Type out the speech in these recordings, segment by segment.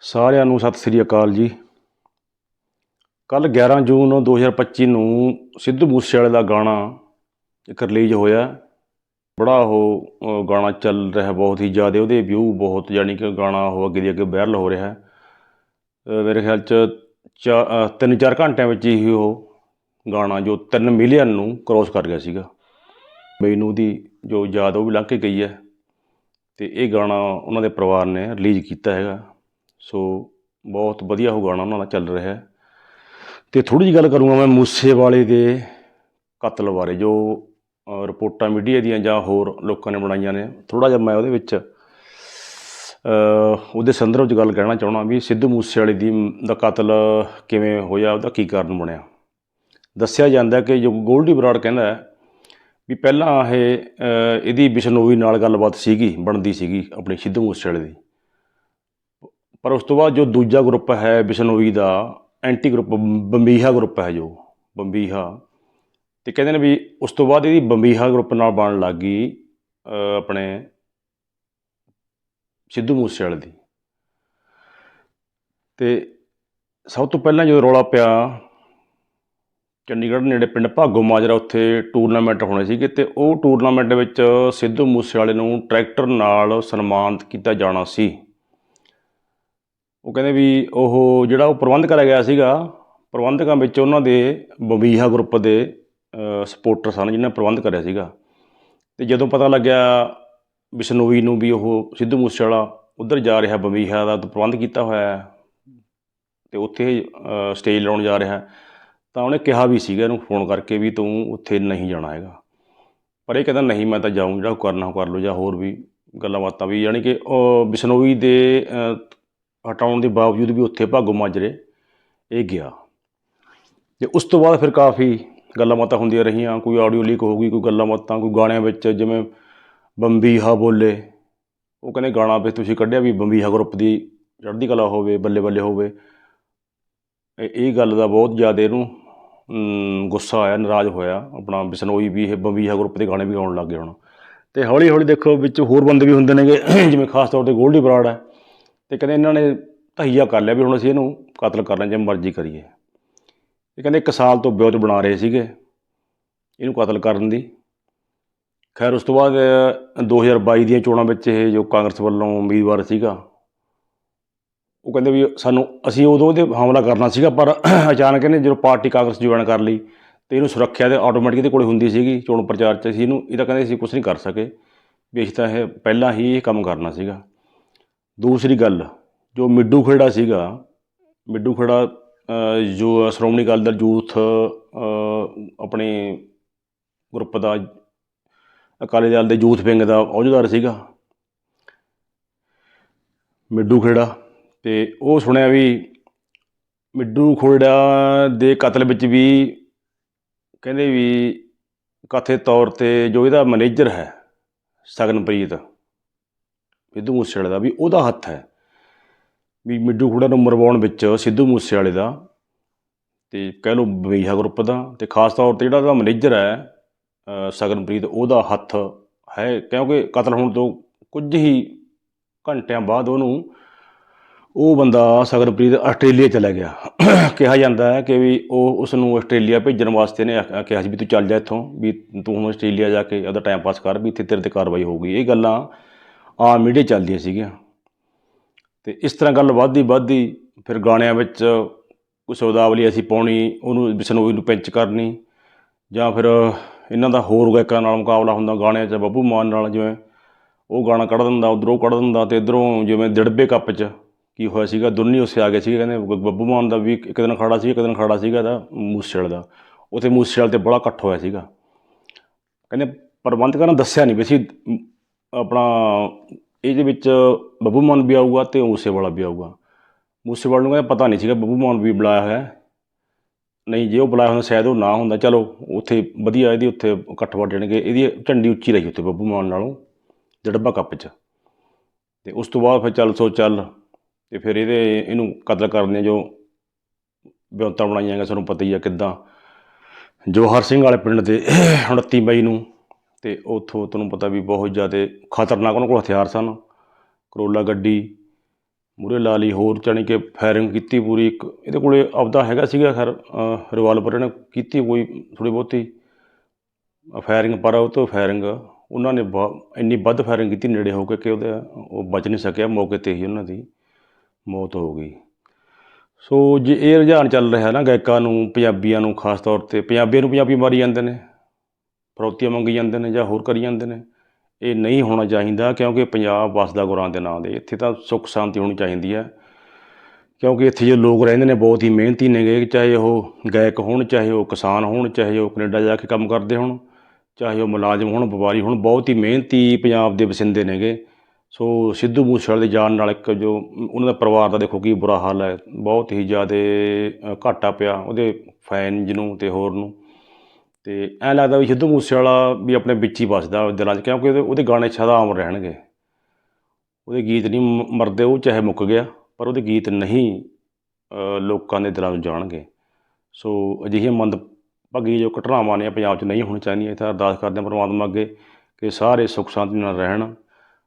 ਸਾਰਿਆਂ ਨੂੰ ਸਤਿ ਸ੍ਰੀ ਅਕਾਲ ਜੀ। ਕੱਲ 11 ਜੂਨ 2025 ਨੂੰ ਸਿੱਧੂ ਮੂਸੇਵਾਲੇ ਦਾ ਗਾਣਾ ਇੱਕ ਰਿਲੀਜ਼ ਹੋਇਆ। ਬੜਾ ਉਹ ਗਾਣਾ ਚੱਲ ਰਿਹਾ ਬਹੁਤ ਹੀ ਜ਼ਿਆਦਾ ਉਹਦੇ ਵਿਊ ਬਹੁਤ ਯਾਨੀ ਕਿ ਗਾਣਾ ਉਹ ਅੱਗੇ ਦੀ ਅੱਗੇ ਵਾਇਰਲ ਹੋ ਰਿਹਾ। ਮੇਰੇ ਖਿਆਲ ਚ ਚਾ- ਅ, ਤਿੰਨ ਚਾਰ ਘੰਟਿਆਂ ਵਿੱਚ ਹੀ ਉਹ ਗਾਣਾ ਜੋ 3 ਮਿਲੀਅਨ ਨੂੰ ਕ੍ਰੋਸ ਕਰ ਗਿਆ ਸੀਗਾ। ਮੈਨੂੰ ਉਹਦੀ ਜੋ ਯਾਦ ਉਹ ਵੀ ਲੰਘ ਕੇ ਗਈ ਹੈ। ਤੇ ਇਹ ਗਾਣਾ ਉਹਨਾਂ ਦੇ ਪਰਿਵਾਰ ਨੇ ਰਿਲੀਜ਼ ਕੀਤਾ ਹੈਗਾ। ਸੋ ਬਹੁਤ ਵਧੀਆ ਉਹ ਗਾਣਾ ਉਹਨਾਂ ਦਾ ਚੱਲ ਰਿਹਾ ਹੈ। ਤੇ ਥੋੜੀ ਜਿਹੀ ਗੱਲ ਕਰੂੰਗਾ ਮੈਂ ਮੂਸੇਵਾਲੇ ਦੇ ਕਤਲ ਬਾਰੇ, ਜੋ ਰਿਪੋਰਟਾਂ ਮੀਡੀਆ ਦੀਆਂ ਜਾਂ ਹੋਰ ਲੋਕਾਂ ਨੇ ਬਣਾਈਆਂ ਨੇ। ਥੋੜਾ ਜਿਹਾ ਮੈਂ ਉਹਦੇ ਵਿੱਚ ਉਹਦੇ ਸੰਦਰਭ 'ਚ ਗੱਲ ਕਹਿਣਾ ਚਾਹਣਾ ਵੀ ਸਿੱਧੂ ਮੂਸੇਵਾਲੇ ਦੀ ਦਾ ਕਤਲ ਕਿਵੇਂ ਹੋਇਆ, ਉਹਦਾ ਕੀ ਕਾਰਨ ਬਣਿਆ। ਦੱਸਿਆ ਜਾਂਦਾ ਕਿ ਜੋ ਗੋਲਡੀ ਬਰਾੜ ਕਹਿੰਦਾ ਵੀ ਪਹਿਲਾਂ ਇਹ ਇਹਦੀ ਬਿਸ਼ਨੋਈ ਨਾਲ ਗੱਲਬਾਤ ਸੀਗੀ, ਬਣਦੀ ਸੀਗੀ ਆਪਣੀ ਸਿੱਧੂ ਮੂਸੇਵਾਲੇ ਦੀ। ਪਰ ਉਸ ਤੋਂ ਬਾਅਦ ਜੋ ਦੂਜਾ ਗਰੁੱਪ ਹੈ ਬਿਸ਼ਨੋਈ ਦਾ ਐਂਟੀ ਗਰੁੱਪ ਬੰਬੀਹਾ ਗਰੁੱਪ ਹੈ ਜੋ, ਬੰਬੀਹਾ, ਤੇ ਕਹਿੰਦੇ ਨੇ ਵੀ ਉਸ ਤੋਂ ਬਾਅਦ ਇਹਦੀ ਬੰਬੀਹਾ ਗਰੁੱਪ ਨਾਲ ਬਣਨ ਲੱਗ ਗਈ ਆਪਣੇ ਸਿੱਧੂ ਮੂਸੇਵਾਲੇ ਦੀ। ਤੇ ਸਭ ਤੋਂ ਪਹਿਲਾਂ ਜਦੋਂ ਰੌਲਾ ਪਿਆ, ਚੰਡੀਗੜ੍ਹ ਨੇੜੇ ਪਿੰਡ ਭਾਗੋ ਮਾਜਰਾ ਉੱਥੇ ਟੂਰਨਾਮੈਂਟ ਹੋਣੇ ਸੀਗੇ ਤੇ ਉਹ ਟੂਰਨਾਮੈਂਟ ਵਿੱਚ ਸਿੱਧੂ ਮੂਸੇਵਾਲੇ ਨੂੰ ਟਰੈਕਟਰ ਨਾਲ ਸਨਮਾਨਿਤ ਕੀਤਾ ਜਾਣਾ ਸੀ। ਉਹ ਕਹਿੰਦੇ ਵੀ ਉਹ ਜਿਹੜਾ ਉਹ ਪ੍ਰਬੰਧ ਕਰਿਆ ਗਿਆ ਸੀਗਾ, ਪ੍ਰਬੰਧਕਾਂ ਵਿੱਚ ਉਹਨਾਂ ਦੇ ਬੰਬੀਹਾ ਗਰੁੱਪ ਦੇ ਸਪੋਰਟਰ ਸਨ ਜਿਹਨਾਂ ਪ੍ਰਬੰਧ ਕਰਿਆ ਸੀਗਾ। ਤੇ ਜਦੋਂ ਪਤਾ ਲੱਗਿਆ ਬਿਸ਼ਨੋਈ ਨੂੰ ਵੀ ਉਹ ਸਿੱਧੂ ਮੂਸੇਵਾਲਾ ਉਧਰ ਜਾ ਰਿਹਾ ਬੰਬੀਹਾ ਦਾ ਪ੍ਰਬੰਧ ਕੀਤਾ ਹੋਇਆ ਹੈ ਤੇ ਉੱਥੇ ਸਟੇਜ ਲਾਉਣ ਜਾ ਰਿਹਾ ਤਾਂ ਉਹਨੇ ਕਿਹਾ ਵੀ ਸੀਗਾ ਇਹਨੂੰ ਫੋਨ ਕਰਕੇ ਵੀ ਤੂੰ ਉੱਥੇ ਨਹੀਂ ਜਾਣਾ ਹੈਗਾ। ਪਰ ਇਹ ਕਹਿੰਦਾ ਨਹੀਂ, ਮੈਂ ਤਾਂ ਜਾਊਂ, ਜਿਹੜਾ ਉਹ ਕਰਨਾ ਉਹ ਕਰ ਲਓ ਜਾਂ ਹੋਰ ਵੀ ਗੱਲਾਂ ਬਾਤਾਂ ਵੀ, ਯਾਨੀ ਕਿ ਉਹ ਬਿਸ਼ਨੋਈ ਦੇ ਹਟਾਉਣ ਦੇ ਬਾਵਜੂਦ ਵੀ ਉੱਥੇ ਭਾਗੋ ਮਾਜਰੇ ਇਹ ਗਿਆ। ਤੇ ਉਸ ਤੋਂ ਬਾਅਦ ਫਿਰ ਕਾਫੀ ਗੱਲਾਂ ਬਾਤਾਂ ਹੁੰਦੀਆਂ ਰਹੀਆਂ। ਕੋਈ ਆਡੀਓ ਲੀਕ ਹੋ ਗਈ, ਕੋਈ ਗੱਲਾਂ ਬਾਤਾਂ, ਕੋਈ ਗਾਣਿਆਂ ਵਿੱਚ ਜਿਵੇਂ ਬੰਬੀਹਾ ਬੋਲੇ। ਉਹ ਕਹਿੰਦੇ ਗਾਣਾ ਵੀ ਤੁਸੀਂ ਕੱਢਿਆ ਵੀ ਬੰਬੀਹਾ ਗਰੁੱਪ ਦੀ ਚੜ੍ਹਦੀ ਕਲਾ ਹੋਵੇ, ਬੱਲੇ ਬੱਲੇ ਹੋਵੇ। ਇਹ ਗੱਲ ਦਾ ਬਹੁਤ ਜ਼ਿਆਦਾ ਇਹਨੂੰ ਗੁੱਸਾ ਆਇਆ, ਨਾਰਾਜ਼ ਹੋਇਆ। ਆਪਣਾ ਬਿਸ਼ਨੋਈ ਵੀ ਇਹ ਬੰਬੀਹਾ ਗਰੁੱਪ ਦੇ ਗਾਣੇ ਵੀ ਆਉਣ ਲੱਗ ਗਏ ਹੁਣ। ਤੇ ਹੌਲੀ ਹੌਲੀ ਦੇਖੋ ਵਿੱਚ ਹੋਰ ਬੰਦੇ ਵੀ ਹੁੰਦੇ ਨੇਗੇ, ਜਿਵੇਂ ਖਾਸ ਤੌਰ ਤੇ ਗੋਲਡੀ ਬਰਾੜ ਹੈ। ਤੇ ਕਹਿੰਦੇ ਇਹਨਾਂ ਨੇ ਧਈਆ ਕਰ ਲਿਆ ਵੀ ਹੁਣ ਅਸੀਂ ਇਹਨੂੰ ਕਤਲ ਕਰਨਾ ਜਿਵੇਂ ਮਰਜ਼ੀ ਕਰੀਏ। ਇਹ ਕਹਿੰਦੇ ਇੱਕ ਸਾਲ ਤੋਂ ਵਿਉਂਤ ਬਣਾ ਰਹੇ ਸੀਗੇ ਇਹਨੂੰ ਕਤਲ ਕਰਨ ਦੀ। ਖੈਰ ਉਸ ਤੋਂ ਬਾਅਦ ਅ, 2022 ਦੀਆਂ ਚੋਣਾਂ ਵਿੱਚ ਇਹ ਜੋ ਕਾਂਗਰਸ ਵੱਲੋਂ ਉਮੀਦਵਾਰ ਸੀਗਾ ਉਹ ਕਹਿੰਦੇ ਵੀ ਸਾਨੂੰ ਅਸੀਂ ਉਦੋਂ ਉਹਦੇ ਹਮਲਾ ਕਰਨਾ ਸੀਗਾ ਪਰ ਅਚਾਨਕ ਇਹਨੇ ਜਦੋਂ ਪਾਰਟੀ ਕਾਂਗਰਸ ਜੁਆਇਨ ਕਰ ਲਈ ਤੇ ਇਹਨੂੰ ਸੁਰੱਖਿਆ ਤੇ ਆਟੋਮੈਟਿਕ ਇਹਦੇ ਕੋਲੇ ਹੁੰਦੀ ਸੀਗੀ ਚੋਣ ਪ੍ਰਚਾਰ 'ਚ ਅਸੀਂ ਇਹਨੂੰ ਇਹ ਤਾਂ ਕਹਿੰਦੇ ਅਸੀਂ ਕੁਝ ਨਹੀਂ ਕਰ ਸਕੇ। ਵੀ ਅਸੀਂ ਤਾਂ ਇਹ ਪਹਿਲਾਂ ਹੀ ਇਹ ਕੰਮ ਕਰਨਾ ਸੀਗਾ। ਦੂਸਰੀ ਗੱਲ, ਜੋ ਮਿੱਡੂ ਖੇੜਾ ਸੀਗਾ, ਮਿੱਡੂ ਖੇੜਾ ਜੋ ਸ਼੍ਰੋਮਣੀ ਅਕਾਲੀ ਦਲ ਯੂਥ ਆਪਣੇ ਗਰੁੱਪ ਦਾ, ਅਕਾਲੀ ਦਲ ਦੇ ਯੂਥ ਵਿੰਗ ਦਾ ਅਹੁਦੇਦਾਰ ਸੀਗਾ, ਮਿੱਡੂ ਖੇੜਾ। ਤੇ ਉਹ ਸੁਣਿਆ ਵੀ ਮਿੱਡੂ ਖੇੜਾ ਦੇ ਕਤਲ ਵਿੱਚ ਵੀ ਕਹਿੰਦੇ ਵੀ ਕਥਿਤ ਤੌਰ ਤੇ ਜੋ ਇਹਦਾ ਮੈਨੇਜਰ ਹੈ, ਸਗਨਪ੍ਰੀਤ ਸਿੱਧੂ ਮੂਸੇਵਾਲੇ ਦਾ ਵੀ ਉਹਦਾ ਹੱਥ ਹੈ। ਵੀ ਮਿੱਡੂ ਖੂੜਾ ਨੂੰ ਮਰਵਾਉਣ ਵਿੱਚ ਸਿੱਧੂ ਮੂਸੇਵਾਲੇ ਦਾ ਤੇ ਕਹਿ ਲਓ ਬਈਹਾ ਗਰੁੱਪ ਦਾ ਤੇ ਖਾਸ ਤੌਰ ਤੇ ਜਿਹੜਾ ਉਹਦਾ ਮੈਨੇਜਰ ਹੈ ਸਗਨਪ੍ਰੀਤ, ਉਹਦਾ ਹੱਥ ਹੈ ਕਿਉਂਕਿ ਕਤਲ ਹੋਣ ਤੋਂ ਕੁਝ ਹੀ ਘੰਟਿਆਂ ਬਾਅਦ ਉਹਨੂੰ ਉਹ ਬੰਦਾ ਸਗਨਪ੍ਰੀਤ ਆਸਟ੍ਰੇਲੀਆ ਚਲਾ ਗਿਆ। ਕਿਹਾ ਜਾਂਦਾ ਹੈ ਕਿ ਵੀ ਉਹ ਉਸ ਨੂੰ ਆਸਟ੍ਰੇਲੀਆ ਭੇਜਣ ਵਾਸਤੇ ਨੇ ਕਿਹਾ ਸੀ ਵੀ ਤੂੰ ਚੱਲ ਜਾ ਇੱਥੋਂ, ਵੀ ਤੂੰ ਹੁਣ ਆਸਟ੍ਰੇਲੀਆ ਜਾ ਕੇ ਉਹਦਾ ਟਾਈਮ ਪਾਸ ਕਰ, ਵੀ ਇੱਥੇ ਤੇਰੇ ਤੇ ਕਾਰਵਾਈ ਹੋਊਗੀ। ਇਹ ਗੱਲਾਂ ਆਮ ਮੀਡੀਆ ਚੱਲਦੀਆਂ ਸੀਗੀਆਂ। ਤੇ ਇਸ ਤਰ੍ਹਾਂ ਗੱਲ ਵੱਧਦੀ ਵੱਧਦੀ ਫਿਰ ਗਾਣਿਆਂ ਵਿੱਚ ਕੋਈ ਸ਼ਬਦਾਵਲੀ ਅਸੀਂ ਪਾਉਣੀ, ਉਹਨੂੰ ਬਿਸ਼ਨੋਈ ਨੂੰ ਪਿੰਚ ਕਰਨੀ, ਜਾਂ ਫਿਰ ਇਹਨਾਂ ਦਾ ਹੋਰ ਗਾਇਕਾਂ ਨਾਲ ਮੁਕਾਬਲਾ ਹੁੰਦਾ, ਗਾਣਿਆਂ 'ਚ ਬੱਬੂ ਮਾਨ ਨਾਲ ਜਿਵੇਂ ਉਹ ਗਾਣਾ ਕੱਢ ਦਿੰਦਾ, ਉਧਰੋਂ ਕੱਢ ਦਿੰਦਾ ਤੇ ਇਧਰੋਂ ਜਿਵੇਂ ਦਿੜਬੇ ਕੱਪ 'ਚ ਕੀ ਹੋਇਆ ਸੀਗਾ ਦੋਨੇ ਉਸੇ ਆ ਗਏ ਸੀਗੇ ਕਹਿੰਦੇ ਬੱਬੂ ਮਾਨ ਦਾ ਵੀ ਇੱਕ ਦਿਨ ਖੜਾ ਸੀ, ਇੱਕ ਦਿਨ ਖੜਾ ਸੀਗਾ ਦਾ ਮੂਸੇਵਾਲੇ ਦਾ। ਉੱਥੇ ਮੂਸੇਵਾਲੇ ਤੇ ਬੜਾ ਇਕੱਠ ਹੋਇਆ ਸੀਗਾ। ਕਹਿੰਦੇ ਪ੍ਰਬੰਧਕਾਂ ਨੇ ਦੱਸਿਆ ਨਹੀਂ ਵੀ ਅਸੀਂ ਆਪਣਾ ਇਹਦੇ ਵਿੱਚ ਬੱਬੂ ਮਾਨ ਵੀ ਆਊਗਾ ਤੇ ਮੂਸੇਵਾਲਾ ਵੀ ਆਊਗਾ। ਮੂਸੇਵਾਲੇ ਨੂੰ ਕਹਿੰਦਾ ਪਤਾ ਨਹੀਂ ਸੀਗਾ ਬੱਬੂ ਮਾਨ ਵੀ ਬੁਲਾਇਆ ਹੋਇਆ ਨਹੀਂ, ਜੇ ਉਹ ਬੁਲਾਇਆ ਹੁੰਦਾ ਸ਼ਾਇਦ ਉਹ ਨਾ ਹੁੰਦਾ। ਚਲੋ, ਉੱਥੇ ਵਧੀਆ ਇਹਦੀ ਉੱਥੇ ਇਕੱਠ ਵੱਢ ਜਾਣਗੇ ਇਹਦੀ ਝੰਡੀ ਉੱਚੀ ਰਹੀ ਉੱਥੇ ਬੱਬੂ ਮਾਨ ਨਾਲੋਂ, ਜੜਬਾ ਕੱਪ 'ਚ। ਤੇ ਉਸ ਤੋਂ ਬਾਅਦ ਫਿਰ ਚੱਲ, ਸੋ ਚੱਲ, ਤੇ ਫਿਰ ਇਹਦੇ ਇਹਨੂੰ ਕਤਲ ਕਰਨ ਦੀਆਂ ਜੋ ਵਿਉਂਤਾਂ ਬਣਾਈਆਂ ਗਈਆਂ, ਸਾਨੂੰ ਪਤਾ ਹੀ ਆ ਕਿੱਦਾਂ। ਜਵਾਹਰ ਸਿੰਘ ਵਾਲੇ ਪਿੰਡ ਦੇ 29 ਮਈ ਨੂੰ ਤੇ ਉੱਥੋਂ ਤੁਹਾਨੂੰ ਪਤਾ ਵੀ ਬਹੁਤ ਜ਼ਿਆਦਾ ਖਤਰਨਾਕ ਉਹਨਾਂ ਕੋਲ ਹਥਿਆਰ ਸਨ। ਕਰੋਲਾ ਗੱਡੀ, ਮੂਹਰੇ ਲਾ ਲਈ ਹੋਰ ਜਾਣੀ ਕਿ ਫਾਇਰਿੰਗ ਕੀਤੀ ਪੂਰੀ ਇੱਕ, ਇਹਦੇ ਕੋਲੇ ਆਪਦਾ ਹੈਗਾ ਸੀਗਾ ਖੈਰ ਰਿਵਾਲਵਰ ਇਹਨੇ ਕੀਤੀ ਕੋਈ ਥੋੜ੍ਹੀ ਬਹੁਤੀ। ਫਾਇਰਿੰਗ ਪਰ ਉਹ ਤੋਂ ਫਾਇਰਿੰਗ ਉਹਨਾਂ ਨੇ ਬਹੁ- ਇੰਨੀ ਵੱਧ ਫਾਇਰਿੰਗ ਕੀਤੀ ਨੇੜੇ ਹੋ ਕੇ ਕਿ ਉਹਦੇ, ਉਹ ਬਚ ਨਹੀਂ ਸਕਿਆ, ਮੌਕੇ ਤੇ ਹੀ ਉਹਨਾਂ ਦੀ ਮੌਤ ਹੋ ਗਈ। ਸੋ ਜੇ ਇਹ ਰੁਝਾਨ ਚੱਲ ਰਿਹਾ ਨਾ ਗਾਇਕਾਂ ਨੂੰ, ਪੰਜਾਬੀਆਂ ਨੂੰ ਖਾਸ ਤੌਰ ਤੇ, ਪੰਜਾਬੀਆਂ ਨੂੰ ਪੰਜਾਬੀ ਮਾਰੀ ਜਾਂਦੇ ਨੇ। ਫਰੌਤੀਆਂ ਮੰਗੀ ਜਾਂਦੇ ਨੇ ਜਾਂ ਹੋਰ ਕਰੀ ਜਾਂਦੇ ਨੇ, ਇਹ ਨਹੀਂ ਹੋਣਾ ਚਾਹੀਦਾ ਕਿਉਂਕਿ ਪੰਜਾਬ ਵਸਦਾ ਗੁਰਾਂ ਦੇ ਨਾਂ ਦੇ, ਇੱਥੇ ਤਾਂ ਸੁੱਖ ਸ਼ਾਂਤੀ ਹੋਣੀ ਚਾਹੀਦੀ ਹੈ। ਕਿਉਂਕਿ ਇੱਥੇ ਜੋ ਲੋਕ ਰਹਿੰਦੇ ਨੇ ਬਹੁਤ ਹੀ ਮਿਹਨਤੀ ਨੇਗੇ ਚਾਹੇ ਉਹ ਗਾਇਕ ਹੋਣ, ਚਾਹੇ ਉਹ ਕਿਸਾਨ ਹੋਣ, ਚਾਹੇ ਉਹ ਕੈਨੇਡਾ ਜਾ ਕੇ ਕੰਮ ਕਰਦੇ ਹੋਣ, ਚਾਹੇ ਉਹ ਮੁਲਾਜ਼ਮ ਹੋਣ, ਵਪਾਰੀ ਹੋਣ, ਬਹੁਤ ਹੀ ਮਿਹਨਤੀ ਪੰਜਾਬ ਦੇ ਵਸਿੰਦੇ ਨੇਗੇ ਸੋ ਸਿੱਧੂ ਮੂਸੇਵਾਲੇ ਦੇ ਜਾਣ ਨਾਲ ਇੱਕ ਜੋ ਉਹਨਾਂ ਦਾ ਪਰਿਵਾਰ ਦਾ ਦੇਖੋ ਕੀ ਬੁਰਾ ਹਾਲ ਹੈ, ਬਹੁਤ ਹੀ ਜ਼ਿਆਦਾ ਘਾਟਾ ਪਿਆ ਉਹਦੇ ਫੈਨਜ਼ ਨੂੰ ਤੇ ਹੋਰ ਨੂੰ। ਤੇ ਐਂ ਲੱਗਦਾ ਵੀ ਸਿੱਧੂ ਮੂਸੇਵਾਲਾ ਵੀ ਆਪਣੇ ਵਿੱਚ ਹੀ ਵੱਸਦਾ ਦਿਲਾਂ 'ਚ ਕਿਉਂਕਿ ਉਹਦੇ ਉਹਦੇ ਗਾਣੇ ਸਦਾ ਅਮਰ ਰਹਿਣਗੇ। ਉਹਦੇ ਗੀਤ ਨਹੀਂ ਮ- ਮਰਦੇ ਉਹ ਚਾਹੇ ਮੁੱਕ ਗਿਆ, ਪਰ ਉਹਦੇ ਗੀਤ ਨਹੀਂ ਲੋਕਾਂ ਦੇ ਦਿਲਾਂ ਨੂੰ ਜਾਣਗੇ। ਸੋ ਅਜਿਹੀਆਂ ਮੰਦਭਾਗੀ ਜੋ ਘਟਨਾਵਾਂ ਨੇ ਪੰਜਾਬ 'ਚ ਨਹੀਂ ਹੋਣੀ ਚਾਹੀਦੀਆਂ ਤਾਂ ਅਰਦਾਸ ਕਰਦੇ ਹਾਂ ਪਰਮਾਤਮਾ ਅੱਗੇ ਕਿ ਸਾਰੇ ਸੁੱਖ ਸ਼ਾਂਤੀ ਨਾਲ ਰਹਿਣ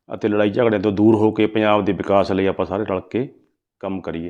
ਅਤੇ ਲੜਾਈ ਝਗੜੇ ਤੋਂ ਦੂਰ ਹੋ ਕੇ ਪੰਜਾਬ ਦੇ ਵਿਕਾਸ ਲਈ ਆਪਾਂ ਸਾਰੇ ਰਲ ਕੇ ਕੰਮ ਕਰੀਏ।